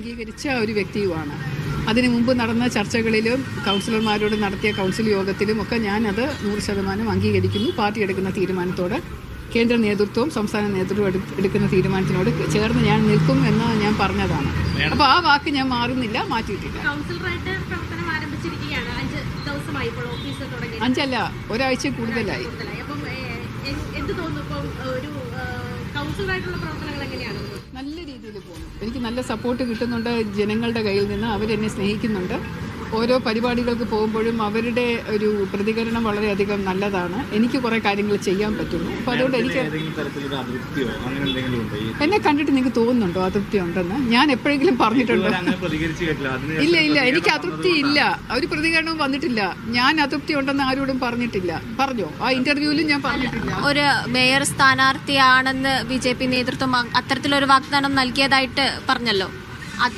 അംഗീകരിച്ച ഒരു വ്യക്തിയുമാണ്. അതിനു മുമ്പ് നടന്ന ചർച്ചകളിലും കൗൺസിലർമാരോട് നടത്തിയ കൗൺസിൽ യോഗത്തിലും ഒക്കെ ഞാൻ അത് നൂറ് ശതമാനം അംഗീകരിക്കുന്നു. പാർട്ടി എടുക്കുന്ന തീരുമാനത്തോട് കേന്ദ്ര നേതൃത്വവും സംസ്ഥാന നേതൃത്വവും എടുക്കുന്ന തീരുമാനത്തിനോട് ചേർന്ന് ഞാൻ നിൽക്കും എന്ന് ഞാൻ പറഞ്ഞതാണ്. അപ്പോൾ ആ വാക്ക് ഞാൻ മാറുന്നില്ല മാറ്റിയിട്ടില്ല. അഞ്ചല്ല ഒരാഴ്ച കൂടുതലായി. എന്ത് തോന്നുന്നു? ഒരു പ്രവർത്തനങ്ങൾ എങ്ങനെയാണ്? നല്ല രീതിയിൽ പോകുന്നു. എനിക്ക് നല്ല സപ്പോർട്ട് കിട്ടുന്നുണ്ട് ജനങ്ങളുടെ കയ്യിൽ നിന്ന് അവരെന്നെ സ്നേഹിക്കുന്നുണ്ട്. ഓരോ പരിപാടികൾക്ക് പോകുമ്പോഴും അവരുടെ ഒരു പ്രതികരണം വളരെയധികം നല്ലതാണ്. എനിക്ക് കുറേ കാര്യങ്ങൾ ചെയ്യാൻ പറ്റുന്നു. അപ്പോൾ അതുകൊണ്ട് എനിക്ക് ഏതെങ്കിലും അങ്ങനെ എന്തെങ്കിലും ഉണ്ടോ എന്നെ കണ്ടിട്ട് നിങ്ങൾക്ക് തോന്നുന്നുണ്ടോ അതൃപ്തി ഉണ്ടെന്ന് ഞാൻ എപ്പോഴെങ്കിലും പറഞ്ഞിട്ടുണ്ടോ? ഇല്ല ഇല്ല. എനിക്ക് അതൃപ്തി ഇല്ല ഒരു പ്രതികരണവും വന്നിട്ടില്ല. ഞാൻ അതൃപ്തി ഉണ്ടെന്ന് ആരോടും പറഞ്ഞിട്ടില്ല. പറഞ്ഞോ? ആ ഇന്റർവ്യൂവിലും ഞാൻ പറഞ്ഞിട്ടില്ല. ഒരു മേയർ സ്ഥാനാർത്ഥിയാണെന്ന് ബി ജെ പി നേതൃത്വം അത്തരത്തിലൊരു വാഗ്ദാനം നൽകിയതായിട്ട് പറഞ്ഞല്ലോ.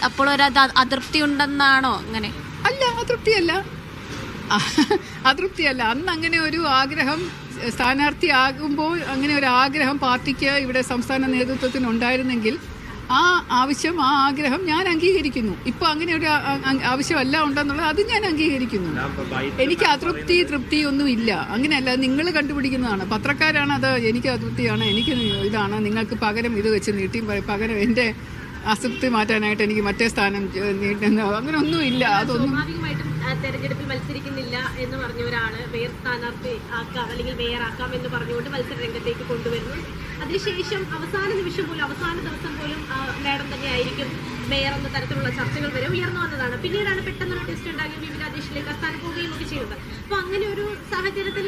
അപ്പോൾ ഒരു അതൃപ്തി ഉണ്ടെന്നാണോ അങ്ങനെ? അല്ല അതൃപ്തിയല്ല. അതൃപ്തിയല്ല. അന്ന് അങ്ങനെ ഒരു ആഗ്രഹം സ്ഥാനാർത്ഥിയാകുമ്പോൾ അങ്ങനെ ഒരു ആഗ്രഹം പാർട്ടിക്ക് ഇവിടെ സംസ്ഥാന നേതൃത്വത്തിന് ഉണ്ടായിരുന്നെങ്കിൽ ആ ആവശ്യം ആ ആഗ്രഹം ഞാൻ അംഗീകരിക്കുന്നു. ഇപ്പോൾ അങ്ങനെ ഒരു ആവശ്യമല്ല ഉണ്ടെന്നുള്ളത് അത് ഞാൻ അംഗീകരിക്കുന്നു. എനിക്ക് അതൃപ്തി തൃപ്തി ഒന്നും ഇല്ല. അങ്ങനെയല്ല നിങ്ങൾ കണ്ടുപിടിക്കുന്നതാണ്. പത്രക്കാരാണ് അത് എനിക്ക് അതൃപ്തിയാണ് എനിക്ക് ഇതാണ്. നിങ്ങൾക്ക് പകരം ഇത് വെച്ച് നീട്ടി പകരം എന്റെ അസൃപ്തി മാറ്റാനായിട്ട് എനിക്ക് മറ്റേ സ്ഥാനം നീട്ടുന്നോ അങ്ങനെ ഒന്നും ഇല്ല അതൊന്നും തെരഞ്ഞെടുപ്പിൽ മത്സരിക്കുന്നില്ല എന്ന് പറഞ്ഞ ഒരാൾ മേയർ സ്ഥാനാർത്ഥി ആക്കാം അല്ലെങ്കിൽ വേറാക്കാം ആക്കാം എന്ന് പറഞ്ഞുകൊണ്ട് മത്സര രംഗത്തേക്ക് കൊണ്ടുവരുന്നു അതിനുശേഷം അവസാന നിമിഷം പോലും അവസാന ദിവസം പോലും മാഡം തന്നെ ആയിരിക്കും മേയർ എന്ന തരത്തിലുള്ള ചർച്ചകൾ വരെ ഉയർന്നു വന്നതാണ്. പിന്നീടാണ് പെട്ടെന്നൊരു ടെസ്റ്റ് ഉണ്ടാകുകയും വിവിധ അധ്യക്ഷയിലേക്ക് സ്ഥാനം പോവുകയും ഒക്കെ ചെയ്യുന്നത്. അപ്പൊ അങ്ങനെ ഒരു സാഹചര്യത്തിൽ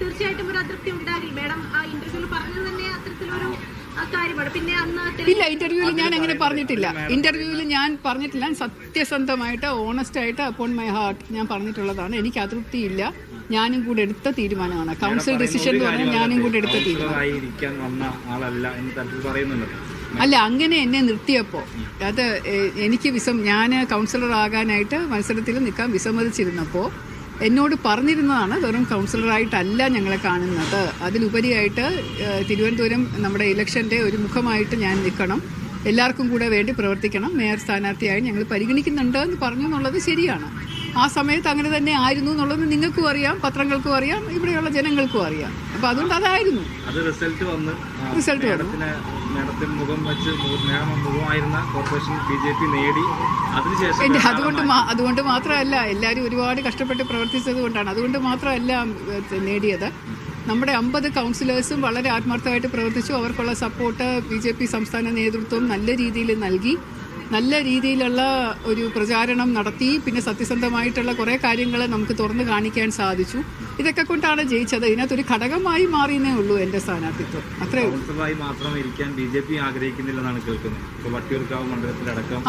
തീർച്ചയായിട്ടും ഒരു അതൃപ്തി ഉണ്ടാകില്ല. മാഡം ആ ഇന്റർവ്യൂവിൽ പറഞ്ഞത് തന്നെ അത്തരത്തിലൊരു ആ, കാര്യമാണ് പിന്നെ അന്ന് ഇല്ല ഇന്റർവ്യൂവിൽ ഞാൻ അങ്ങനെ പറഞ്ഞിട്ടില്ല. ഇന്റർവ്യൂവിൽ ഞാൻ പറഞ്ഞിട്ടില്ല. സത്യസന്ധമായിട്ട് ഓണസ്റ്റ് ആയിട്ട് അപ്പോൺ മൈ ഹാർട്ട് ഞാൻ പറഞ്ഞിട്ടുള്ളതാണ്. എനിക്ക് അതൃപ്തിയില്ല. ഞാനും കൂടെ എടുത്ത തീരുമാനമാണ്. കൗൺസിൽ ഡിസിഷൻ എന്ന് പറഞ്ഞാൽ ഞാനും കൂടെ എടുത്ത തീരുമാനം. വന്ന ആളല്ല എന്ന തരത്തിൽ പറയുന്നുണ്ട്. അല്ല അങ്ങനെ എന്നെ നിർത്തിയപ്പോൾ അത് എനിക്ക് വിസം ഞാൻ കൗൺസിലർ ആകാനായിട്ട് മത്സരത്തിൽ നിൽക്കാൻ വിസമ്മതിച്ചിരുന്നപ്പോൾ എന്നോട് പറഞ്ഞിരുന്നതാണ് വെറും കൗൺസിലറായിട്ടല്ല ഞങ്ങളെ കാണുന്നത്. അതിലുപരിയായിട്ട് തിരുവനന്തപുരം നമ്മുടെ ഇലക്ഷന്റെ ഒരു മുഖമായിട്ട് ഞാൻ നിൽക്കണം. എല്ലാവർക്കും കൂടെ വേണ്ടി പ്രവർത്തിക്കണം. മേയർ സ്ഥാനാർത്ഥിയായി ഞങ്ങൾ പരിഗണിക്കുന്നുണ്ട് എന്ന് പറഞ്ഞു എന്നുള്ളത് ശരിയാണ്. ആ സമയത്ത് അങ്ങനെ തന്നെ ആയിരുന്നു എന്നുള്ളത് നിങ്ങൾക്കും അറിയാം പത്രങ്ങൾക്കും അറിയാം ഇവിടെയുള്ള ജനങ്ങൾക്കും അറിയാം. അപ്പോൾ അതുകൊണ്ട് അതായിരുന്നു. അത് റിസൾട്ട് വന്ന് മേഡത്തിന് മുഖം വെച്ച് മുഖമായിരുന്ന കോർപ്പറേഷൻ ബി ജെ പി നേടി. അതിനുശേഷം അതുകൊണ്ട് അതുകൊണ്ട് മാത്രമല്ല എല്ലാവരും ഒരുപാട് കഷ്ടപ്പെട്ട് പ്രവർത്തിച്ചത് കൊണ്ടാണ്. അതുകൊണ്ട് മാത്രമല്ല നേടിയത്. നമ്മുടെ അമ്പത് കൗൺസിലേഴ്സും വളരെ ആത്മാർത്ഥമായിട്ട് പ്രവർത്തിച്ചു. അവർക്കുള്ള സപ്പോർട്ട് ബി ജെ പി സംസ്ഥാന നേതൃത്വം നല്ല രീതിയിൽ നൽകി. നല്ല രീതിയിലുള്ള ഒരു പ്രചാരണം നടത്തി പിന്നെ സത്യസന്ധമായിട്ടുള്ള കുറേ കാര്യങ്ങൾ നമുക്ക് തുറന്നു കാണിക്കാൻ സാധിച്ചു. ഇതൊക്കെ കൊണ്ടാണ് ജയിച്ചത്. ഇതിനകത്തൊരു ഘടകമായി മാറിയെന്നേ ഉള്ളൂ എന്റെ സ്ഥാനാർത്ഥിത്വം. അത്രേ ഉള്ളൂ.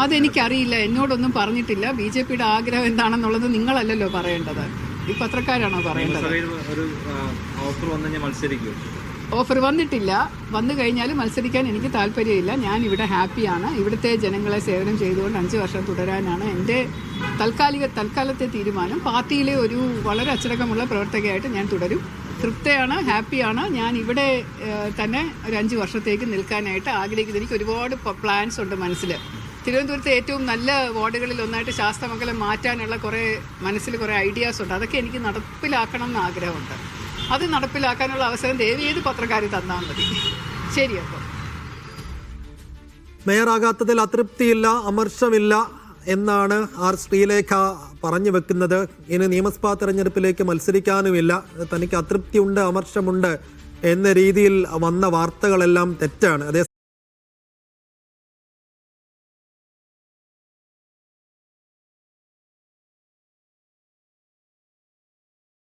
അതെനിക്കറിയില്ല. എന്നോടൊന്നും പറഞ്ഞിട്ടില്ല. ബി ജെ പിയുടെ ആഗ്രഹം എന്താണെന്നുള്ളത് നിങ്ങളല്ലല്ലോ പറയേണ്ടത്. ഈ പത്രക്കാരാണോ പറയേണ്ടത്? ഒരു ഓഫർ വന്നു കഴിഞ്ഞാൽ മത്സരിക്കും. ഓഫർ വന്നിട്ടില്ല. വന്നു കഴിഞ്ഞാൽ മത്സരിക്കാൻ എനിക്ക് താല്പര്യമില്ല. ഞാൻ ഇവിടെ ഹാപ്പിയാണ്. ഇവിടുത്തെ ജനങ്ങളെ സേവനം ചെയ്തുകൊണ്ട് അഞ്ച് വർഷം തുടരാനാണ് എന്റെ താൽക്കാലിക തൽക്കാലത്തെ തീരുമാനം. പാർട്ടിയിലെ ഒരു വളരെ അച്ചടക്കമുള്ള പ്രവർത്തകയായിട്ട് ഞാൻ തുടരും. തൃപ്തയാണ് ഹാപ്പിയാണ്. ഞാൻ ഇവിടെ തന്നെ ഒരു അഞ്ച് വർഷത്തേക്ക് നിൽക്കാനായിട്ട് ആഗ്രഹിക്കുന്നു. എനിക്ക് ഒരുപാട് പ്ലാൻസ് ഉണ്ട് മനസ്സിൽ തിരുവനന്തപുരത്തെ ഏറ്റവും നല്ല വാർഡുകളിൽ ഒന്നായിട്ട് ശാസ്തമംഗലം മാറ്റാനുള്ള കുറേ മനസ്സിൽ കുറേ ഐഡിയാസ് ഉണ്ട്. അതൊക്കെ എനിക്ക് നടപ്പിലാക്കണം എന്ന് ആഗ്രഹമുണ്ട്. അത് നടപ്പിലാക്കാനുള്ള അവസരം ദേവി ഏത് പത്രക്കാർ തന്നാൽ മതി. ശരി അപ്പോൾ മേയറാകാത്തതിൽ അതൃപ്തിയില്ല അമർഷമില്ല എന്നാണ് ആർ ശ്രീലേഖ പറഞ്ഞു വെക്കുന്നത്. ഇനി നിയമസഭാ തെരഞ്ഞെടുപ്പിലേക്ക് മത്സരിക്കാനുമില്ല. തനിക്ക് അതൃപ്തിയുണ്ട് അമർഷമുണ്ട് എന്ന രീതിയിൽ വന്ന വാർത്തകളെല്ലാം തെറ്റാണ്. അതേ